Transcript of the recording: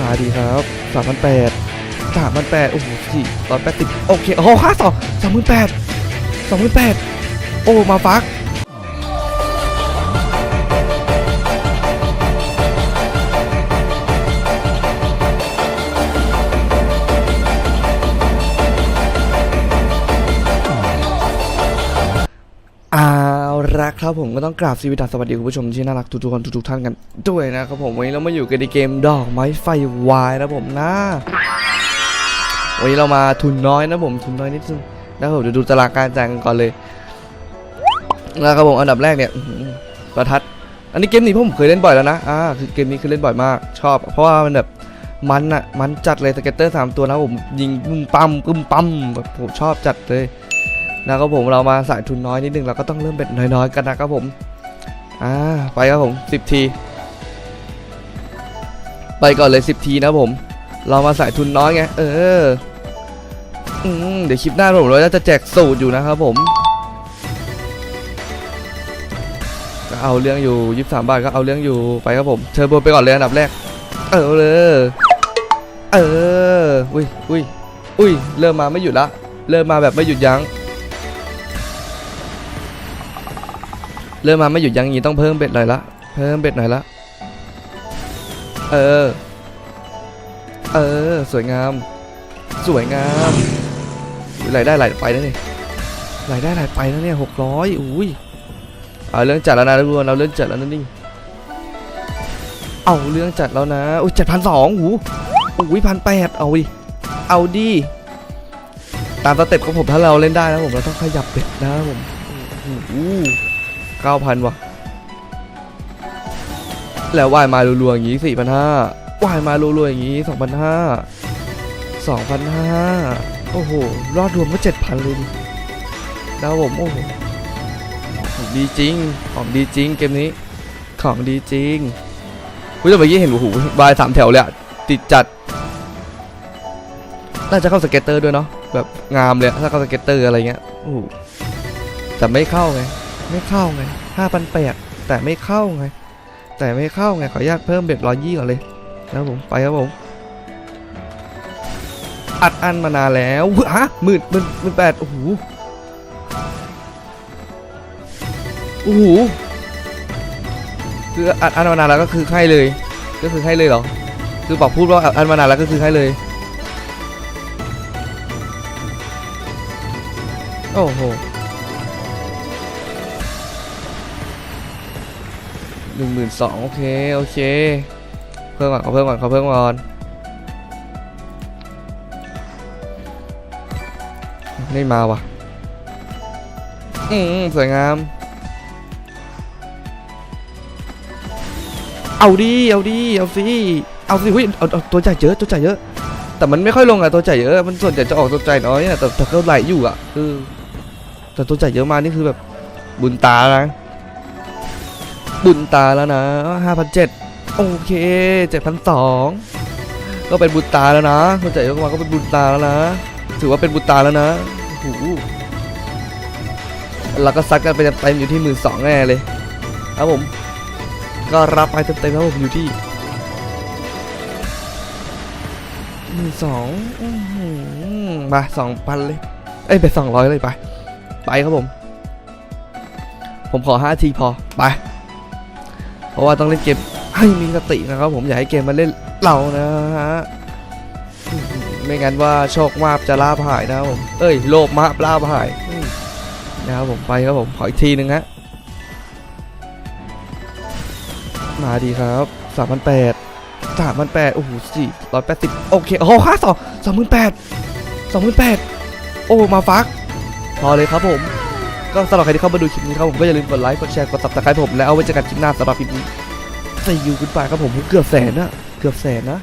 มาดีครับสามพันแปดสามพันแปดโอ้โหสี่ตอนแปดสิบโอเคโอ้ห้าสองสองหมื่นแปดสองหมื่นแปดโอ้มาฟัก ละครับผมก็ต้องกราบสวัสดีสวัสดีคุณผู้ชมที่น่ารักทุกๆคนทุกๆท่านกันด้วยนะครับผมวันนี้เรามาอยู่กันในเกมดอกไม้ไฟวายนะผมนะวันนี้เรามาทุนน้อยนะผมทุนน้อยนิดนึงนะครับผมเดี๋ยวดูตารางการจ่ายกันก่อนเลยนะครับผมอันดับแรกเนี่ยประทัด อันนี้เกมนี้ผมเคยเล่นบ่อยแล้วนะอ่าคือเกมนี้คือเล่นบ่อยมากชอบ เพราะว่ามันแบบมันอะมันจัดเลยสเก็ตเตอร์สามตัวนะผมยิงปุ้มปั๊มปึ้มปั๊มแบบผมชอบจัดเลย นะครับผมเรามาสายทุนน้อยนิดนึงเราก็ต้องเริ่มเบ็ดน้อยๆ กันนะครับผมอ่าไปครับผม 10 ที ไปก่อนเลย 10 ทีนะผม เรามาสายทุนน้อยไงเออเดี๋ยวคลิปหน้าผมเราจะแจกสูตรอยู่นะครับผมก็เอาเรื่องอยู่23บาทก็เอาเรื่องอยู่ไปครับผมเทอร์โบไปก่อนเลยอันดับแรก เออเลยเอออุ้ยอุ้ยอุ้ยเริ่มมาไม่หยุดละ เริ่มมาแบบไม่หยุดยั้ง เริ่มมาไม่หยุดยั้งงี้ต้องเพิ่มเบ็ดหน่อยละเพิ่มเบ็ดหน่อยละเออ เออ สวยงาม สวยงามอุ๊ยรายได้ไหลไปแล้วนี่รายได้ไหลไปแล้วเนี่ยหกร้อยอุ้ยเอาเรื่องจัดแล้วนะทุกคนเราเรื่องจัดแล้วนะนี่เอาเรื่องจัดแล้วนะอุ้ยเจ็ดพันสองหูอุ้ยพันแปดเอาดิเอาดิตามสเต็ปของผมถ้าเราเล่นได้นะผมเราต้องขยับเบ็ดนะผมอู้ เก้าพันว่ะแล้วว่ายมารัวๆอย่างงี้สี่พันห้าว่ายมารัวๆอย่างงี้สองพันห้าสองพันห้าโอ้โห รอดรวมก็เจ็ดพันเลยดิแล้วผมโอ้โหของดีจริง ของดีจริงเกมนี้ ของดีจริงคุณจะเมื่อกี้เห็นโอ้โหบายสามแถวเลยอะติดจัด น่าจะเข้าสเก็ตเตอร์ด้วยเนาะ แบบงามเลยถ้าเข้าสเก็ตเตอร์อะไรเงี้ย โอ้โหแต่ไม่เข้าไง ไม่เข้าไงห้าพันแปดแต่ไม่เข้าไง แต่ไม่เข้าไงขออนุญาตเพิ่มเบ็ดร้อยยี่ก่อนเลยนะผมไปครับผมอัดอันมานานแล้วฮะหมื่นหมื่นหมื่นแปดโอ้โหโอ้โหคืออัดอันมานานแล้วก็คือให้เลย ก็คือให้เลยเหรอคือบอกพูดว่าอัดอันมานานแล้วก็คือให้เลย โอ้โห หนึ่งหมื่นสองโอเค โอเค เพิ่มก่อนเขาเพิ่มก่อนเขาเพิ่มก่อนไม่มาว่ะ อืมสวยงาม เอาดิเอาดิเอาสิ เอาสิเฮ้ยเอาเอาตัวจ่ายเยอะ ตัวจ่ายเยอะ แต่มันไม่ค่อยลงอะตัวจ่ายเยอะ มันส่วนใหญ่จะออกตัวจ่ายน้อยอะแต่แต่ก็ไหลอยู่อะเออแต่ตัวจ่ายเยอะมานี่คือแบบบุญตานะ บุญตาแล้วนะห้าพันเจ็ดโอเคเจ็ดพันสองก็เป็นบุญตาแล้วนะคนจ่ายเยอะมาก็เป็นบุญตาแล้วนะ ถือว่าเป็นบุญตาแล้วนะโอ้โหเราก็ซัดกันไปเต็มอยู่ที่หมื่นสองแน่เลยครับผม ก็รับไปเต็มๆครับผมอยู่ที่หมื่นสองมาสองพันเลย เอ้ยไปสองร้อยเลยไป ไปครับผม ผมขอห้าทีพอ ไป เพราะว่าต้องเล่นเกมให้มีสตินะครับ ผมอย่าให้เกมมาเล่นเรานะฮะไม่งั้นว่าโชคมาบจะลาผ่ายนะครับผมเอ้ยโลภมาบลาผ่ายนะครับผมไปครับผมขออีกทีหนึ่งฮะมาดีครับสามพันแปดสามพันแปดโอ้โหสี่ร้อยแปดสิบโอเคโอ้ค่าสองสองหมื่นแปดสองหมื่นแปดโอ้มาฟัก พอเลยครับผม ก็สำหรับใครที่เข้ามาดูคลิปนี้ครับผมก็อย่าลืมกดไลค์ กดแชร์ กดซับสไครป์ผม แล้วเอาไว้เจอกันคลิปหน้าสำหรับคลิปนี้ใส่ยูขึ้นไปครับผมเกือบแสนนะเกือบแสนนะ